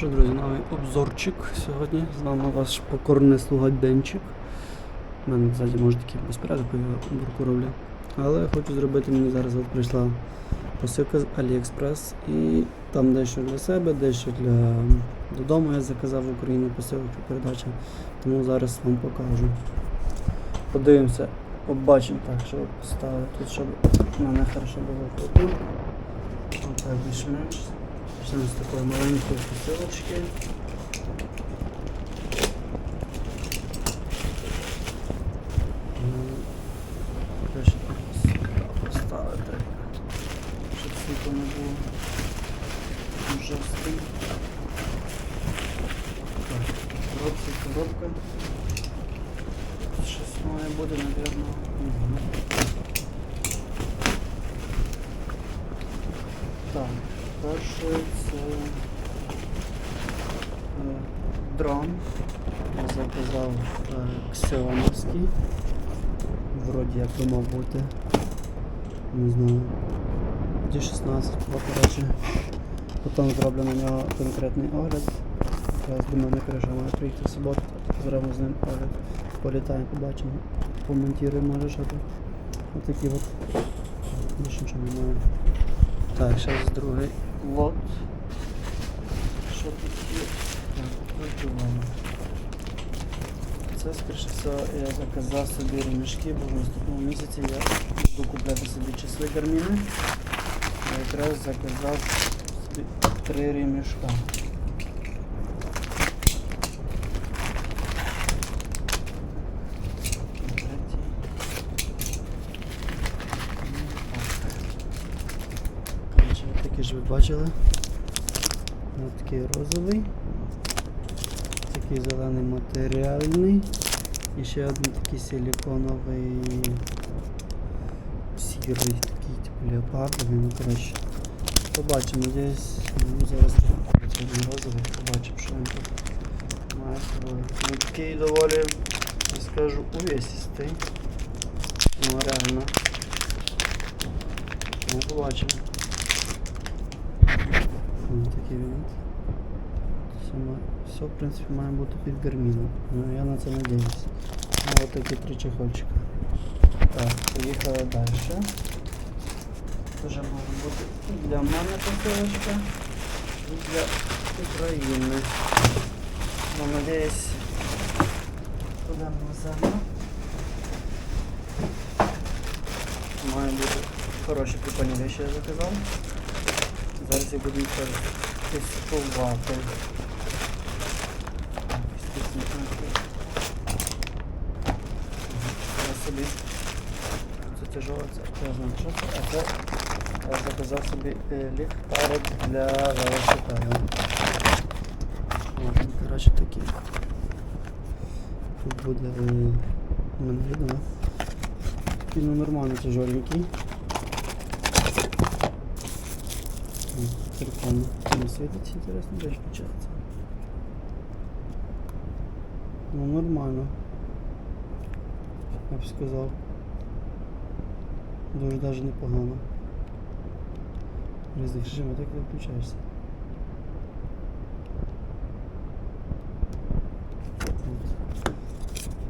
Що, друзі, новий обзорчик сьогодні. З вами ваш покорний слуга Денчик. У мене ззаді може безпорядок по бурку роблю. Але хочу зробити, мені зараз от прийшла посилка з AliExpress і там дещо для себе, дещо для додому я заказав в Україну посилку передача. Тому зараз вам покажу. Подивимося, побачимо так, що поставити тут, щоб мене хорошо було. Отак більш-менш. Почнемо з такої маленької посилочки. М, Краще сюди поставити, щоб світло не було жорстким. Так, коробці, коробка. Тут Щось має бути, напевно. Угу. Так, перше це е, дрон. Заказав е, ксіоновський. Вроді як би мав бути. Не знаю. D16, коротше. Потім зроблю на нього конкретний огляд. Якраз до мене має прийти в суботу, зробимо з ним огляд. Політаємо, побачимо, помонтуємо може що. Отакі от. Більше нічого немає. Так, зараз другий лот. Що тут є? Так, відкриваємо. Це, скоріше всього, я заказав собі ремішки, бо в наступному місяці я буду купляти собі часи гарміни. Я якраз заказав собі три ремішка. Ви бачили. Такий розовий, такий зелений матеріальний і ще один такий силіконовий сірий, такий типу леопардовий, ну коротше. Побачимо десь. Ну, зараз один розовий, побачимо, що він тут має. Він такий доволі, я скажу, увесистий. Ну реально. Ну, побачимо. Ось такий він. Все, ма- все, в принципі, має бути під гарміном. Ну, я на це надіюсь. Ну, от такі три чехольчика. Так, поїхали далі. Тоже може бути і для мене посилочка, і для України. Ну, надіюсь, подам назад. Має бути хороші прикольні речі я заказав. Зараз я буду їх тестувати. Так, естественно, Я собі. Це тяжело, це я знаю, що це. А це я заказав собі е, ліхтарик для велосипеда. Ну, коротше такі. Тут буде е, мене видно? Такий ну нормально тяжеленький. Прикольно. Не світить, інтересно, ж включається. Ну нормально. Я б сказав. Дуже даже непогано. В різних режимах так не включаєшся.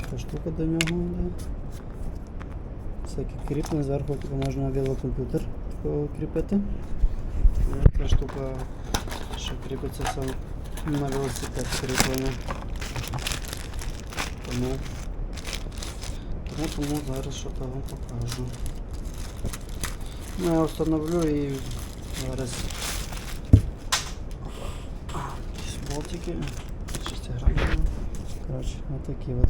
Така штука до нього йде. Всякі кріплення, зверху можна такого кріпити. Ця штука, що кріпиться сам на велосипед кріплення. Тому, тому, тому зараз що то вам покажу. Ну, я встановлю і зараз Опа. якісь болтики, шестигранні. Коротше, отакі от.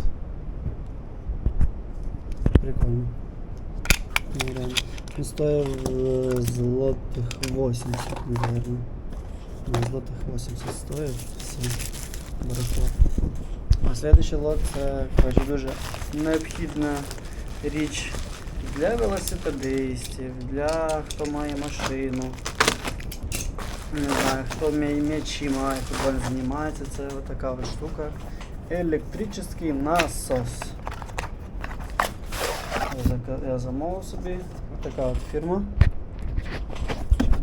Прикольно. Він стоїв е, злотих 80, наверное. Ну, злотих 80 стоїв. Все. Барахло. А следующий лот це коротше, дуже необхідна річ для велосипедистів, для хто має машину. Не знаю, хто м'я- м'ячі має, футболом займається, це така от штука. Електричний насос. Я, замовив собі. Ось така от фірма.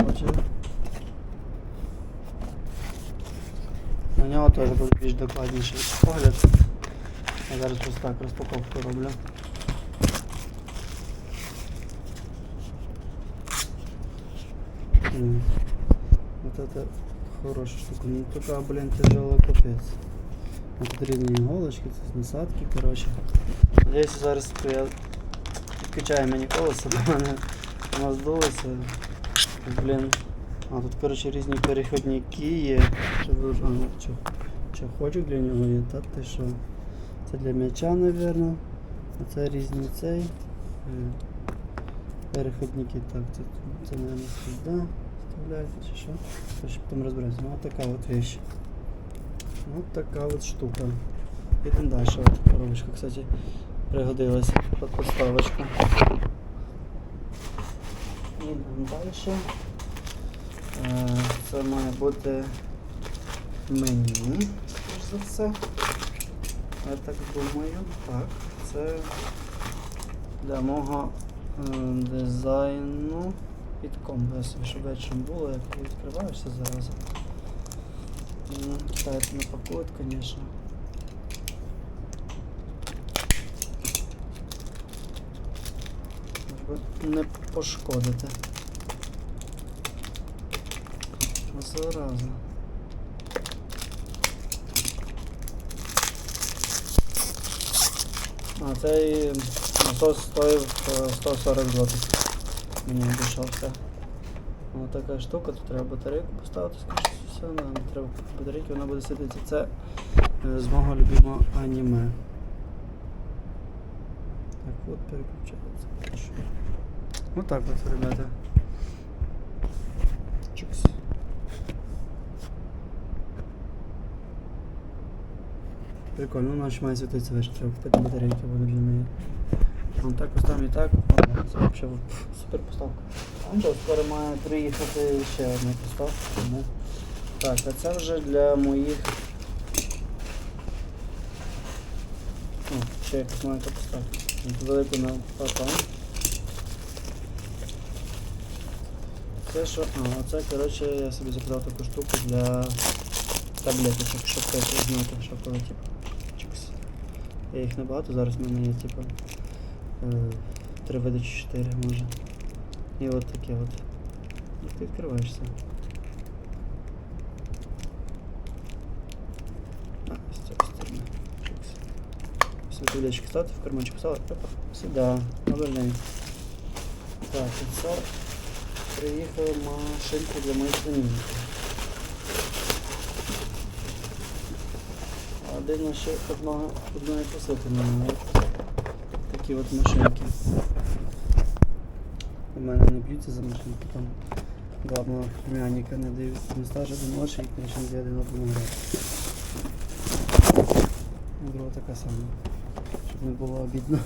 Бачите? нього теж буде більш докладніший погляд. Я зараз просто так розпаковку роблю. М. Вот это хорошая штука. Ну така, блин, тяжела капець. Ну, Тут різні іголочки, тут насадки, коротше. Надіюся, зараз я підкачаю мені колесо, бо мене воно здулося. Блін. А тут, коротше, різні переходники є. Чи, а, ну, чи, чохочок для нього є, та ти що? Це для м'яча, напевно. А це різні цей. Переходники. Так, це, це наверное, сюди вставляється чи що. Короче, потім розберемося. Ну, така от вещь. Вот така от штука. Ідемо далі. Коробочка, кстати, пригодилась під подставочку. Ідемо далі. Е, Це має бути меню, за все. Я так думаю. Так, це для мого дизайну під щоб вечором було, як ти відкриваєшся зараз. Ну, Китайцы напакуют, конечно. Щоб не пошкодити. Зараза. А, цей насос стоїв е, 140 злотих. Мені обійшовся. Ось така штука, тут треба батарейку поставити, скоріше все, не треба батарейки, вона буде світитися. Це е, з мого любимого аніме. Так, от переключається. Вот так вот, ребята. Чикс. Прикольно, ну наче має світитися треба купити батарейки, будуть для неї. Вон так поставимо і так. Це взагалі супер поставка. А скоро має приїхати ще одна поставка. Так, а це вже для моїх. О, ще якось маю поставку. Велику на папа. Це що? А, оце, коротше, я собі заказав таку штуку для таблеточок, щоб теж знати, що коли типу. Я їх набагато, зараз в мене є, типу. Е, Три види чи чотири може. І от таке от. І ти відкриваєшся. А, з цієї сторони. Чикс. Світовлячки ставити, в карманчик поставили. Опа. Сюди. Обернемо. Так, це приїхала машинка для моїх племінників. А дивно, що одного, одної посилки немає. Такі от машинки. У мене не б'ються за машинки, там главного племянника не дають не старший, один молодший, і конечно, один одному грати. Друга така сама. Щоб не було обідно.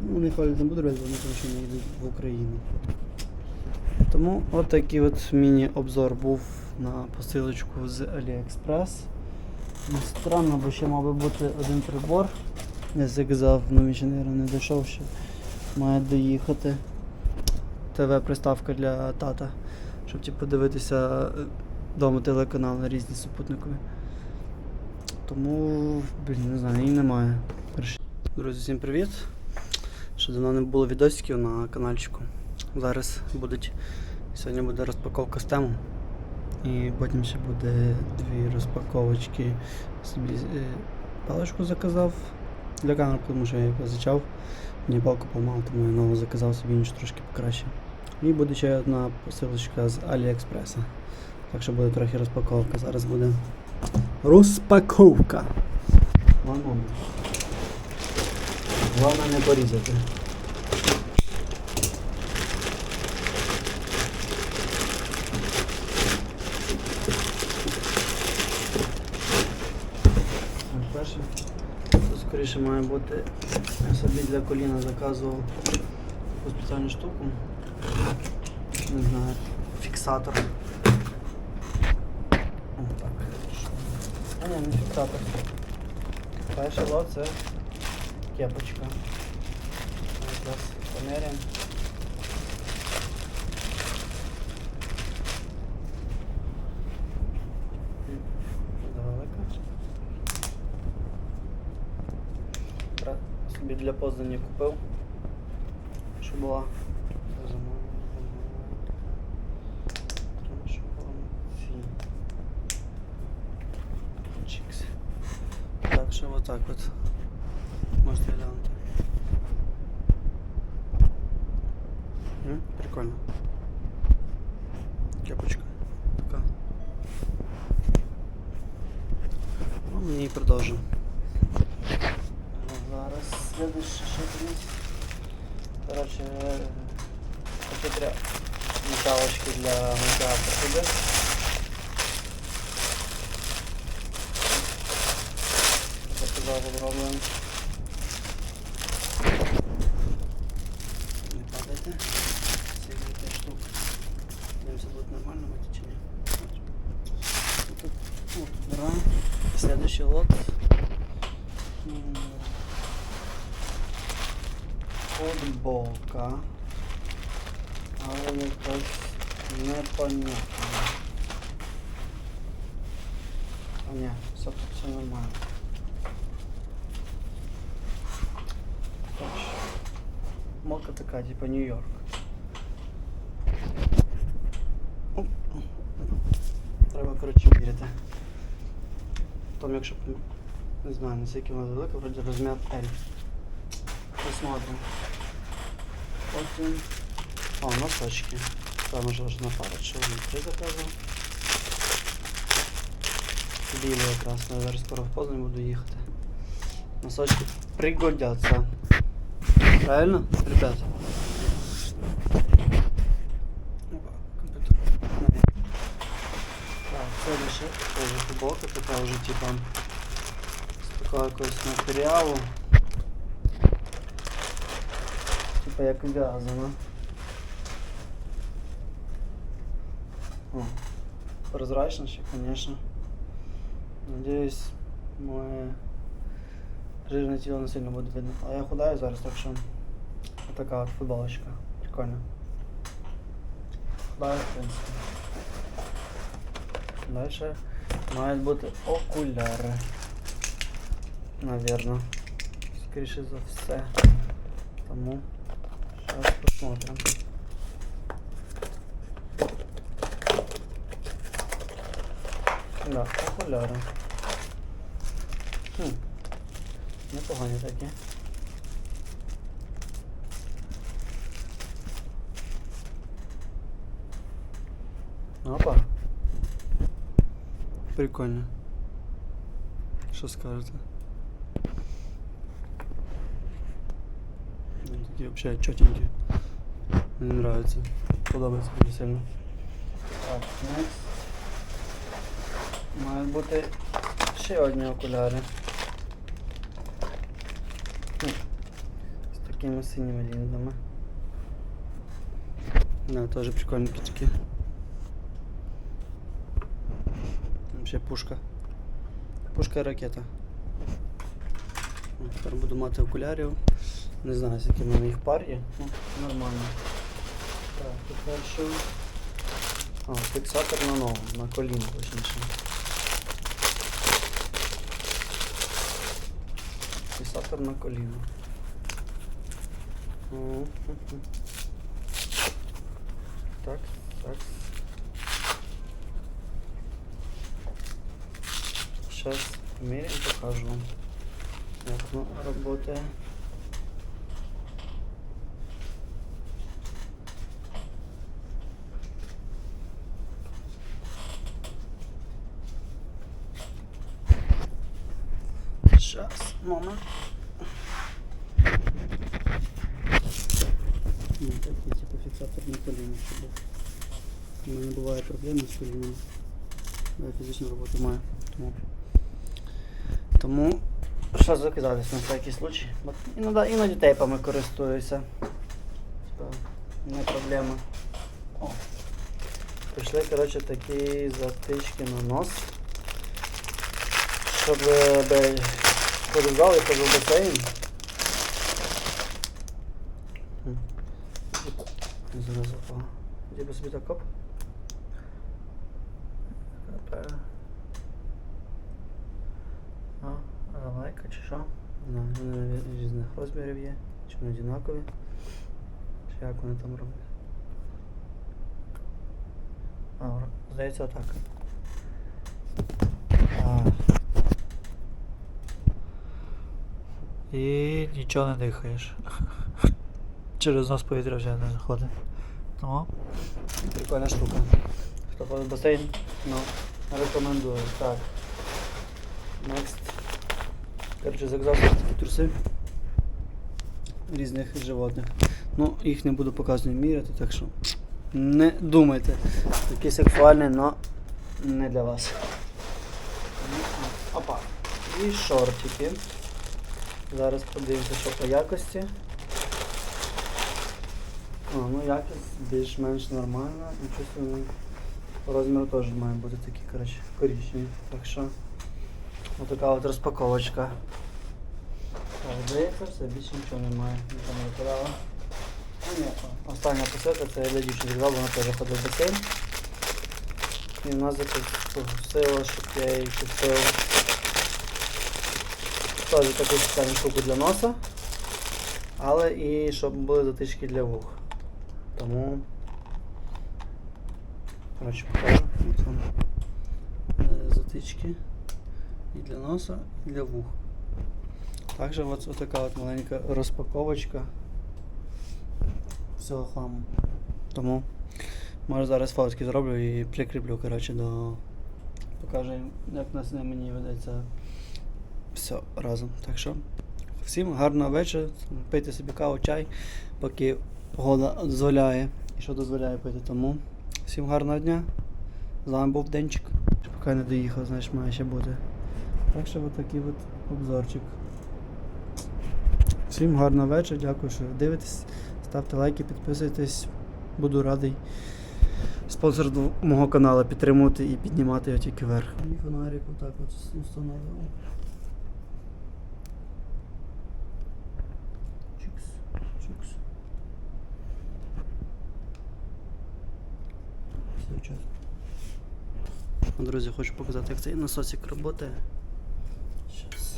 Ну, не ходять не буду робити, вони тому що не їдуть в Україну. Тому от такий от міні-обзор був на посилочку з AliExpress. Ну, Странно, бо ще мав би бути один прибор. Я заказав, ну мабуть, не дійшов ще. Має доїхати. ТВ-приставка для тата, щоб типу, подивитися вдома телеканали різні супутникові. Тому, блін, не знаю, її немає. Друзі, всім привіт! Ще давно не було відосиків на каналчику. Зараз будуть. Сьогодні буде розпаковка стему. І потім ще буде дві розпаковочки. Собі е, паличку заказав для камер, тому що я її позичав. Мені палку помав, тому я нову заказав собі іншу трошки покраще. І буде ще одна посилочка з Аліекспреса. Так що буде трохи розпаковка. Зараз буде розпаковка. One. Головне не порізати. Перше, скоріше має бути. Я собі для коліна заказував таку спеціальну штуку. Не знаю, фіксатор. О, так. А ні, не фіксатор. Перше ло це кепочка. Зараз поміряємо. Собі для Познані купив. Що була. Так що отак от. Можете глянути. Прикольно. Кепочка. Така. Ну, ми її продовжимо. Зараз следующий що там є? Такі три металочки для миття посуди. Заказав попробуємо. Футболка. Але якась непонятна. А ні, все тут все нормально. Так що, Футболка така, типа Нью-Йорк. Оп. Треба, коротше, міряти. Там, якщо б, не знаю, наскільки вона велика, вроді розмір L. Посмотрим. Потім. О, носочки. Там може вже на пару чоловік заказав. Білі якраз, я зараз скоро в Познаń буду їхати. Носочки пригодяться. Правильно, ребят? Опа, компьютер. Навіть. Так, следующая тоже футболка, така вже типа з такого якогось матеріалу. Типа як в'язана. Прозрачно ще, конечно. Надеюсь, моє жирне тіло не сильно буде видно. А я худаю зараз, так що така от футболочка. Прикольно. Худаю, в принципі. Дальше мають бути окуляри. Наверно. Скоріше за все. Тому зараз посмотрим. Да, окуляри. Хм. Непогані такі. Опа. Прикольно. Що скажете? Взагалі чотенькі. Мені нравится. Подобається дуже сильно. Так, next. Мають бути ще одні окуляри. З такими синіми лінзами. Да, теж прикольненькі такі. Вообще пушка. Пушка і ракета. Тепер буду мати окулярів. Не знаю, скільки в мене їх пар є. Ну, нормально. Так, тепер що? А, фіксатор на ногу, на коліно точніше. Фіксатор на коліно. Так, так. Сейчас меряем, покажу вам, як воно работає. Сейчас, момент. Ну, такий, типу, фіксатор на коліно, щоб у мене буває проблеми з коліном. Я фізичну роботу маю. Тому, тому що заказатись на всякий случай. Іноді, іноді тейпами користуюся. Не проблема. О. Прийшли, коротше, такі затички на нос. Щоб е, ходив і ходив басейн. Зараз запав. Де би собі так оп. Тепер. А, а лайка чи що? Не знаю, вони різних розмірів є, чи вони однакові, чи як вони там роблять. А, здається, отак. А. І нічого не дихаєш. Через нос повітря вже не заходить. Тому Прикольна штука. Хто ходить в басейн, ну, рекомендую. Так. Next. Коротше, заказав такі труси різних животних. Ну, їх не буду показувати міряти, так що не думайте. Такі сексуальні, але не для вас. Опа. І шортики. Зараз подивимося, що по якості. А, ну якість більш-менш нормальна. І розміру теж має бути такі, коротше, коричневі. Так що отака от розпаковочка. Так, здається, все, більше нічого немає. Нічого не випадало. Остання посилка це я для дівчини взяв, вона теж ходить в басейн. І вона запросила, щоб я їй купив теж таку спеціальну штуку для носа, але і щоб були затички для вух. Тому. Коротше. От вам. Е, Затички і для носа, і для вух. Також от, от така от маленька розпаковочка всього хламу. Тому може зараз фотки зроблю і прикріплю коротше, до. Покажу, як на на мені ведеться все разом. Так що всім гарного вечора. Пийте собі каву, чай, поки погода дозволяє і що дозволяє пити. Тому всім гарного дня. З вами був Денчик. Поки не доїхав, знаєш, має ще бути. Так що от такий от обзорчик. Всім гарного вечора, дякую, що дивитесь. Ставте лайки, підписуйтесь. Буду радий спонсор мого каналу підтримувати і піднімати його тільки вверх. Фонарик отак от встановив. Все час. Друзі, хочу показати, як цей насосик працює. Щас.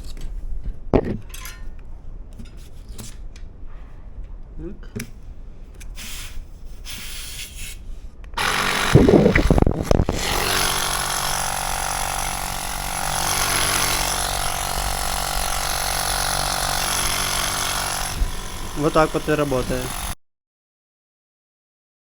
Так. Вот так вот и работает.